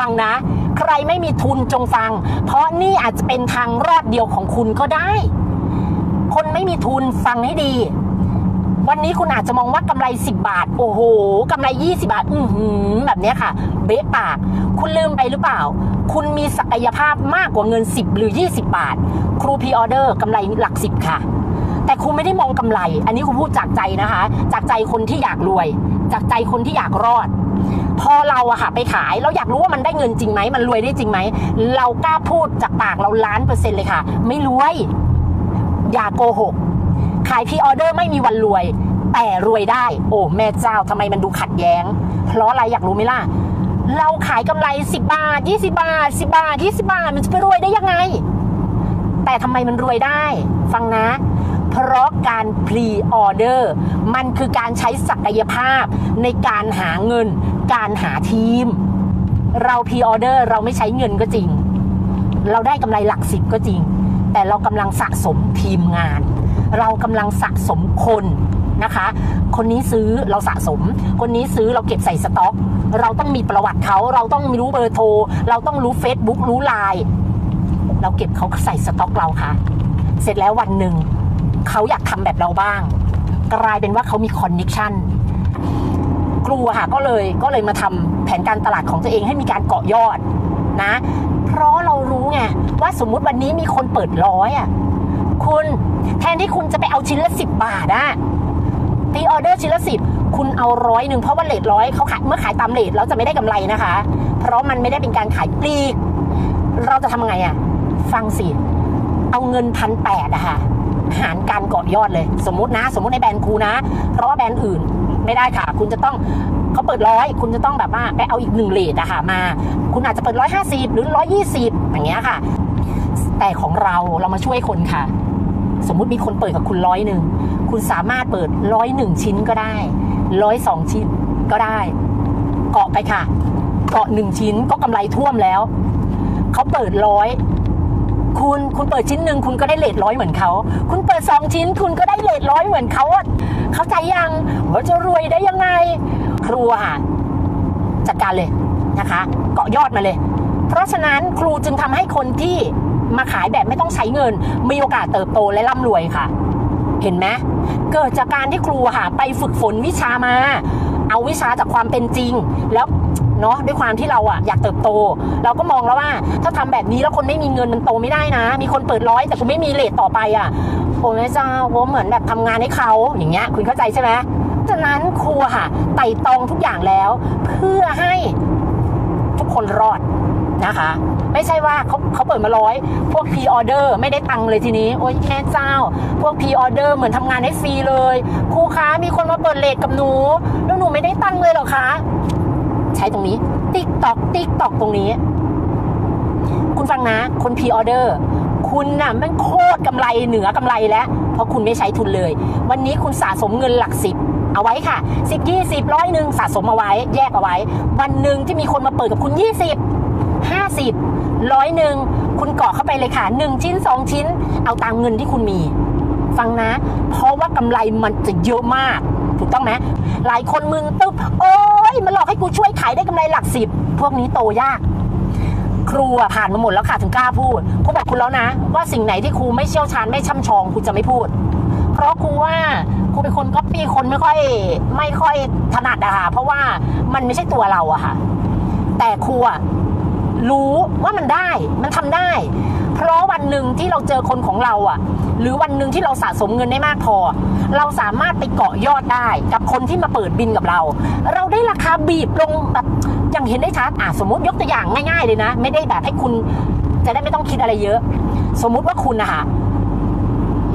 ฟังนะ ใครไม่มีทุนจงฟัง เพราะนี่อาจจะเป็นทางรอดเดียวของคุณก็ได้ คนไม่มีทุนฟังให้ดี วันนี้คุณอาจจะมองว่ากำไร 10 บาท โอ้โหกำไร 20 บาท อือหือแบบเนี้ยค่ะ เบ๊ะปาก คุณลืมไปหรือเปล่า คุณมีศักยภาพมากกว่าเงิน 10 หรือ 20 บาท ครูพีออเดอร์กำไรหลัก 10 ค่ะแต่คุณไม่ได้มองกำไร อันนี้คุณพูดจากใจนะคะ จากใจคนที่อยากรวย จากใจคนที่อยากรอด พอเราอะค่ะไปขายเราอยากรู้ว่ามันได้เงินจริงไหมมันรวยได้จริงไหมเรากล้าพูดจากปากเราล้านเปอร์เซ็นต์เลยค่ะ ไม่รวย อย่าโกหก ขายพรีออเดอร์ไม่มีวันรวย แต่รวยได้ โอ้แม่เจ้าทำไมมันดูขัดแย้ง เพราะอะไรอยากรู้ไหมล่ะ เราขายกำไร 10 บาท 20 บาท 10 บาท 20 บาท มันจะไปรวยได้ยังไง แต่ทำไมมันรวยได้ ฟังนะ เพราะการพรีออเดอร์มันคือการใช้ศักยภาพในการหาเงิน การหาทีม เราพรีออเดอร์เราไม่ใช้เงินก็จริง เราได้กำไรหลักสิบก็จริง แต่เรากำลังสะสมทีมงาน เรากำลังสะสมคนนะคะ คนนี้ซื้อเราสะสม คนนี้ซื้อเราเก็บใส่สต็อก เราต้องมีประวัติเขา เราต้องรู้เบอร์โทร เราต้องรู้ Facebook รู้ไลน์ เราเก็บเขาใส่สต็อกเราค่ะ เสร็จแล้ววันหนึ่ง เขาอยากทำแบบเราบ้าง กลายเป็นว่าเขามีคอนเน็ชันครูอะค่ะก็เลยก็เลยมาทำแผนการตลาดของตัวเองให้มีการเกาะยอดนะ เพราะเรารู้ไงว่าสมมุติวันนี้มีคนเปิดร้อยอะคุณแทนที่คุณจะไปเอาชิ้นละสิบบาทอะตีออเดอร์ชิ้นละสิบคุณเอาร้อยหนึ่งเพราะว่าเลทร้อยเขาขายเมื่อขายตามเลทเราจะไม่ได้กำไรนะคะ เพราะมันไม่ได้เป็นการขายปลีก เราจะทำไงอะฟังสิ เอาเงินพันแปดอะค่ะ หารการเกาะยอดเลย สมมตินะ สมมติในแบรนด์ครูนะ เพราะว่าแบรนด์อื่นไม่ได้ค่ะ คุณจะต้องเขาเปิดร้อยคุณจะต้องแบบว่าไปเอาอีกหนึ่งเลทอะค่ะมา คุณอาจจะเปิดร้อยห้าสิบหรือร้อยี่สิบอย่างเงี้ยค่ะ แต่ของเราเรามาช่วยคนค่ะ สมมุติมีคนเปิดกับคุณร้อยหนึ่งคุณสามารถเปิดร้อยหนึ่งชิ้นก็ได้ร้อยสองชิ้นก็ได้ เกาะไปค่ะ เกาะหนึ่งชิ้นก็กำไรท่วมแล้วเขาเปิดร้อย คุณคุณเปิดชิ้นหนึ่งคุณก็ได้เลทร้อยเหมือนเขาคุณเปิดสองชิ้น คุณก็ได้เลทร้อยเหมือนเขาเข้าใจยังว่าจะรวยได้ยังไง ครูค่ะจัดการเลยนะคะ เกาะยอดมาเลย เพราะฉะนั้นครูจึงทำให้คนที่มาขายแบบไม่ต้องใช้เงิน มีโอกาสเติบโตและร่ำรวยค่ะ เห็นไหมเกิดจากการที่ครูค่ะไปฝึกฝนวิชามา เอาวิชาจากความเป็นจริง แล้ว เนาะด้วยความที่เราอะอยากเติบโต เราก็มองแล้วว่า ถ้าทำแบบนี้แล้วคนไม่มีเงินมันโตไม่ได้นะ มีคนเปิดร้อยแต่คุณไม่มีเลทต่อไปอะโอ้แม่เจ้าผมเหมือนแบบทำงานให้เขาอย่างเงี้ยคุณเข้าใจใช่ไหมฉะนั้นครูค่ะไต่ตองทุกอย่างแล้ว เพื่อให้ทุกคนรอดนะคะ ไม่ใช่ว่าเขาเขาเปิดมาร้อยพวกพรีออเดอร์ไม่ได้ตังค์เลยทีนี้ โอ๊ยแม่เจ้า พวกพรีออเดอร์เหมือนทำงานให้ฟรีเลย ครูคะมีคนมาเปิดเลทกับหนู แล้วหนูไม่ได้ตังค์เลยเหรอคะ ใช้ตรงนี้ ติ๊กตอกติ๊กตอกตรงนี้ คุณฟังนะ คนพีออเดอร์คุณน่ะมันโคตรกำไรเหนือกำไรแล้ว เพราะคุณไม่ใช้ทุนเลย วันนี้คุณสะสมเงินหลักสิบเอาไว้ค่ะสิบยี่สิบร้อยหนึ่งสะสมเอาไว้ แยกเอาไว้ วันหนึ่งที่มีคนมาเปิดกับคุณยี่สิบห้าสิบร้อยหนึ่งคุณกาะเข้าไปเลยค่ะหนึ่งชิ้นสองชิ้น เอาตามเงินที่คุณมี ฟังนะ เพราะว่ากำไรมันจะเยอะมาก ถูกต้องไหมหลายคนมึงตึ๊บโอ้ ยมันหลอกให้กูช่วยขายได้กำไรหลักสิบ พวกนี้โตยาก ครูผ่านมาหมดแล้วค่ะถึงกล้าพูดครูบอกคุณแล้วนะ ว่าสิ่งไหนที่ครูไม่เชี่ยวชาญไม่ช่ำชองครูจะไม่พูด เพราะครูว่าครูเป็นคนก๊อปปี้คนไม่ค่อย ไม่ค่อยถนัดอะค่ะเพราะว่ามันไม่ใช่ตัวเราอะค่ะ แต่ครูรู้ว่ามันได้มันทำได้ หนึ่งที่เราเจอคนของเราอะหรือวันหนึ่งที่เราสะสมเงินได้มากพอ เราสามารถไปเกาะยอดได้กับคนที่มาเปิดบินกับเรา เราได้ราคาบีบลงแบบอย่างเห็นได้ชัดอะสมมติยกตัวอย่างง่าย ๆ เลยนะ ไม่ได้แบบให้คุณจะได้ไม่ต้องคิดอะไรเยอะ สมมุติว่าคุณนะคะ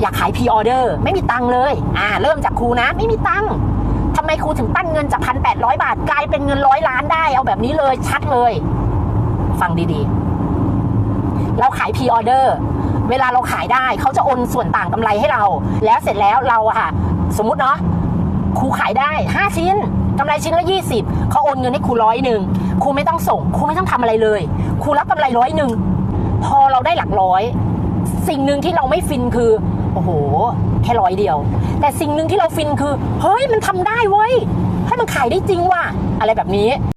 อยากขายพรีออเดอร์ไม่มีตังค์เลย อ่า เริ่มจากครูนะ ไม่มีตังค์ทำไมครูถึงปั้นเงินจากพันแปดร้อยบาท กลายเป็นเงินร้อยล้านได้ เอาแบบนี้เลยชัดเลย ฟังดีๆ เราขายพรีออเดอร์เวลาเราขายได้เขาจะโอนส่วนต่างกำไรให้เรา แล้วเสร็จแล้วเราอะค่ะ สมมุติเนาะครูขายได้ 5 ชิ้นกำไรชิ้นละ20เขาโอนเงินให้ครูร้อยหนึ่งครูไม่ต้องส่งครูไม่ต้องทำอะไรเลยครูรับกำไรร้อยหนึ่งพอเราได้หลักร้อย สิ่งหนึ่งที่เราไม่ฟินคือโอ้โห แค่ร้อยเดียว แต่สิ่งหนึ่งที่เราฟินคือ เฮ้ยมันทำได้เว้ยให้มันขายได้จริงว่ะอะไรแบบนี้